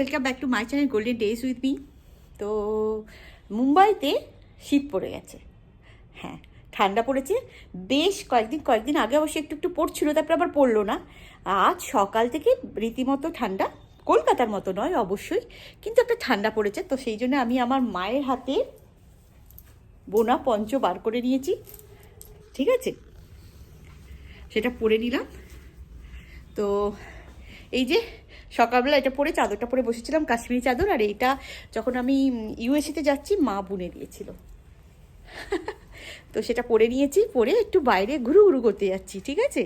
Welcome back to my channel golden days with me তো মুম্বাইতে শীত পড়ে গেছে। হ্যাঁ ঠান্ডা পড়েছে। বেশ কয়েকদিন কয়েকদিন আগে অবশ্যই একটু একটু পড়ছিল, তারপর আবার পড়ল না। আজ সকাল থেকে রীতিমতো ঠান্ডা। কলকাতার মতো নয়, অবশ্যই। কিন্তু একটা ঠান্ডা পড়েছে, তো সেই জন্য আমি আমার মায়ের হাতে বোনা পঞ্চ বার করে নিয়েছি। ঠিক আছে? সেটা পরে নিলাম। তো এই যে সকালবেলা এটা পরে চাদরটা পরে বসেছিলাম, কাশ্মীরি চাদর, আর এইটা যখন আমি ইউএসএতে যাচ্ছি, মা বুনে দিয়েছিল। তো সেটা পরে নিয়েছি, পরে একটু বাইরে ঘুরু ঘুরু করতে যাচ্ছি, ঠিক আছে?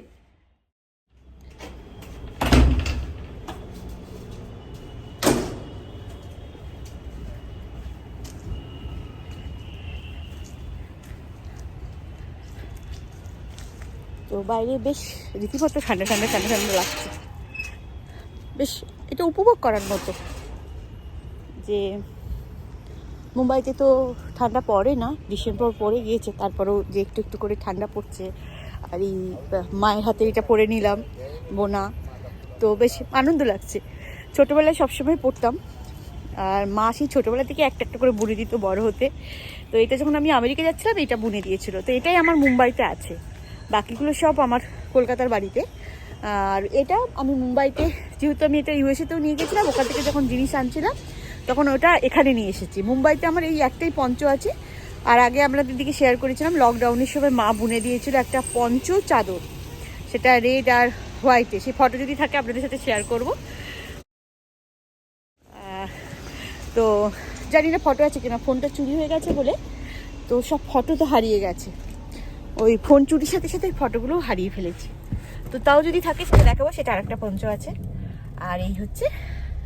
তো বাইরে বেশ রীতিমতো ঠান্ডা ঠান্ডা ঠান্ডা ঠান্ডা লাগছে। বেশ এটা উপভোগ করার মতো। যে মুম্বাইতে তো ঠান্ডা পড়ে না, ডিসেম্বর পরে গিয়েছে, তারপরেও যে একটু একটু করে ঠান্ডা পড়ছে। আর এই মায়ের হাতে এটা পরে নিলাম, বোনা। তো বেশ আনন্দ লাগছে। ছোটোবেলায় সবসময় পড়তাম। আর মা সেই ছোটোবেলা থেকে একটা একটা করে বুনে দিত বড় হতে। তো এটা যখন আমি আমেরিকা যাচ্ছিলাম, এটা বুনে দিয়েছিল। তো এটাই আমার মুম্বাইতে আছে। বাকিগুলো সব আমার কলকাতার বাড়িতে। আর এটা আমি মুম্বাইতে, যেহেতু আমি এটা ইউএসএতেও নিয়ে গেছিলাম, ওখান থেকে যখন জিনিস আনছিলাম, তখন ওটা এখানে নিয়ে এসেছি। মুম্বাইতে আমার এই একটাই পঞ্চ আছে। আর আগে আপনাদের দিকে শেয়ার করেছিলাম লকডাউনের সময় মা বুনে দিয়েছিল একটা পঞ্চ চাদর। সেটা রেড আর হোয়াইটে সেই ফটো যদি থাকে, আপনাদের সাথে শেয়ার করব। তো জানি না ফটো আছে কিনা, ফোনটা চুরি হয়ে গেছে বলে। তো সব ফটো তো হারিয়ে গেছে। ওই ফোন চুরির সাথে সাথে ওই ফটোগুলোও হারিয়ে ফেলেছি। তো তাও যদি থাকে সেটা দেখাবো, সেটা আরেকটা পঞ্চ আছে। আর এই হচ্ছে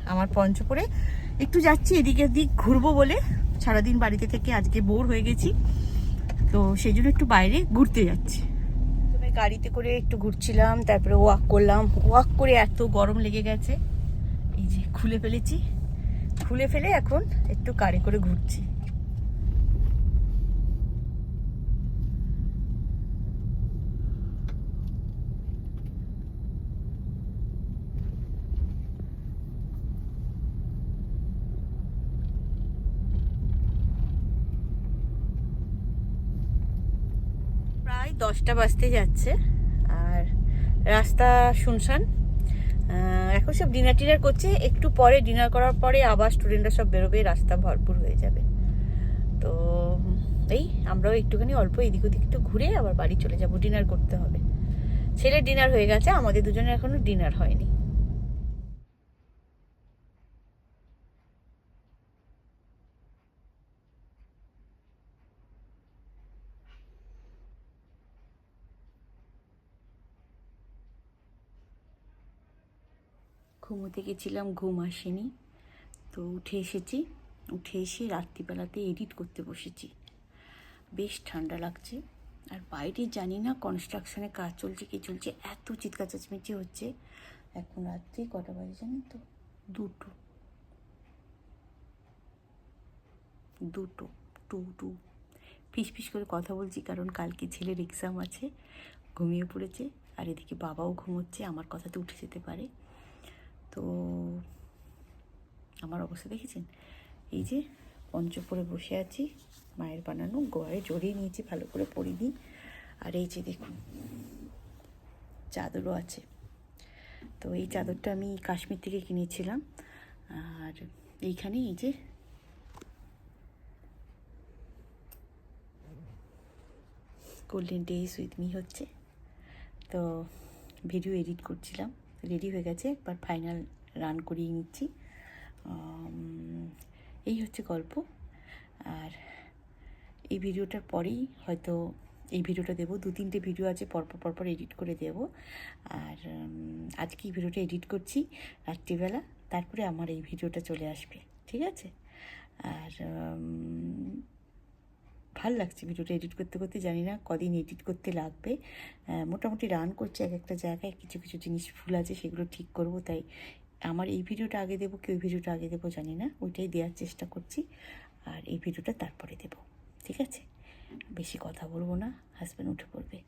আমার পঞ্চ পরে একটু যাচ্ছি, এদিকে দিক ঘুরবো বলে। সারাদিন বাড়িতে থেকে আজকে বোর হয়ে গেছি। তো সেই জন্য একটু বাইরে ঘুরতে যাচ্ছি। গাড়িতে করে একটু ঘুরছিলাম, তারপরে ওয়াক করলাম। ওয়াক করে এত গরম লেগে গেছে। এই যে খুলে ফেলেছি। খুলে ফেলে এখন একটু গাড়ি করে ঘুরছি। দশটা বাজতে যাচ্ছে। আর রাস্তা শুনশান। এখন সব ডিনার টিনার করছে। একটু পরে ডিনার করার পরে আবার স্টুডেন্টরা সব বেরোবে, রাস্তা ভরপুর হয়ে যাবে। তো এই আমরাও একটুখানি অল্প এদিক ওদিক একটু ঘুরে আবার বাড়ি চলে যাব। ডিনার করতে হবে। ছেলে ডিনার হয়ে গেছে, আমাদের দুজনের এখনও ডিনার হয়নি। ঘুমোতে গেছিলাম, ঘুম আসেনি। তো উঠে এসেছি। উঠে এসে রাত্রিবেলাতে এডিট করতে বসেছি। বেশ ঠান্ডা লাগছে। আর বাইরে জানি না কনস্ট্রাকশনে কাজ চলছে, কি চলছে, এত চিৎকার চেঁচমেচি হচ্ছে। এখন রাত্রি কটা বাজে জানেন তো? দুটো। দুটো, টু টু। ফিস ফিস করে কথা বলছি, কারণ কালকে ছেলের এক্সাম আছে, ঘুমিয়ে পড়েছে। আর এদিকে বাবাও ঘুমোচ্ছে, আমার কথাতে উঠে যেতে পারে। তো আমার অবস্থা দেখেছেন? এই যে পঞ্চ পরে বসে আছি, মায়ের বানানো গোয়ারে জড়িয়ে নিয়েছি, ভালো করে পরে দিই আর এই যে দেখুন, চাদরও আছে। তো এই চাদরটা আমি কাশ্মীর থেকে কিনেছিলাম। আর এইখানে এই যে গোল্ডেন ডেজ উইথ মি হচ্ছে। তো ভিডিও এডিট করছিলাম। রেডি হয়ে গেছে একবার ফাইনাল রান করিয়ে নিচ্ছি। এই হচ্ছে গল্প। আর এই ভিডিওটার পরেই হয়তো এই ভিডিওটা দেবো। দু তিনটে ভিডিও আছে, পরপর পরপর এডিট করে দেব। আর আজকে এই ভিডিওটা এডিট করছি রাত্রিবেলা। তারপরে আমার এই ভিডিওটা চলে আসবে, ঠিক আছে? আর ভালো লাগছে ভিডিওটা এডিট করতে করতে, জানি না কদিন এডিট করতে লাগবে। মোটামুটি রান করছে এক একটা জায়গায়, কিছু কিছু জিনিস ভুল আছে সেগুলো ঠিক করব, তাই আমার এই ভিডিওটা আগে দেবো কি ওই ভিডিওটা আগে দেবো জানি না, ওইটাই দেওয়ার চেষ্টা করছি। আর এই ভিডিওটা তারপরে দেব, ঠিক আছে? বেশি কথা বলব না হাজব্যান্ড উঠে পড়বে।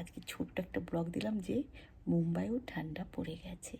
আজকে ছোট্ট একটা ব্লগ দিলাম যে, মুম্বাইও ঠান্ডা পড়ে গেছে।